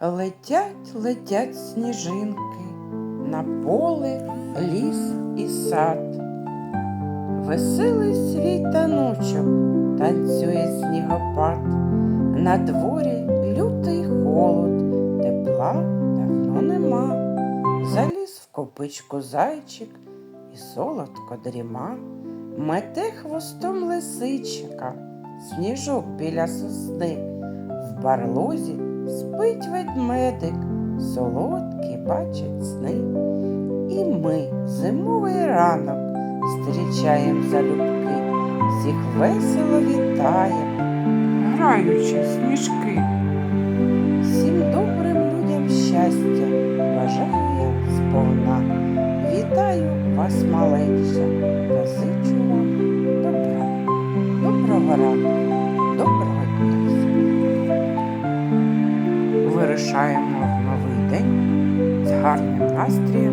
Летять, летять сніжинки на поле, ліс і сад. Веселий свій таночок танцює снігопад. На дворі лютий холод, тепла давно нема. Заліз в копичку зайчик і солодко дріма. Мете хвостом лисичка, сніжок біля сосни. В барлозі спить ведмедик, солодкі бачать сни. І ми зимовий ранок зустрічаєм залюбки, всіх весело вітаєм, граючи сніжки. Всім добрим людям щастя, бажаю сповна. Вітаю вас, малеча, Казичу вам добра. Доброго ранку, Вирушаємо в новий день з гарним настроєм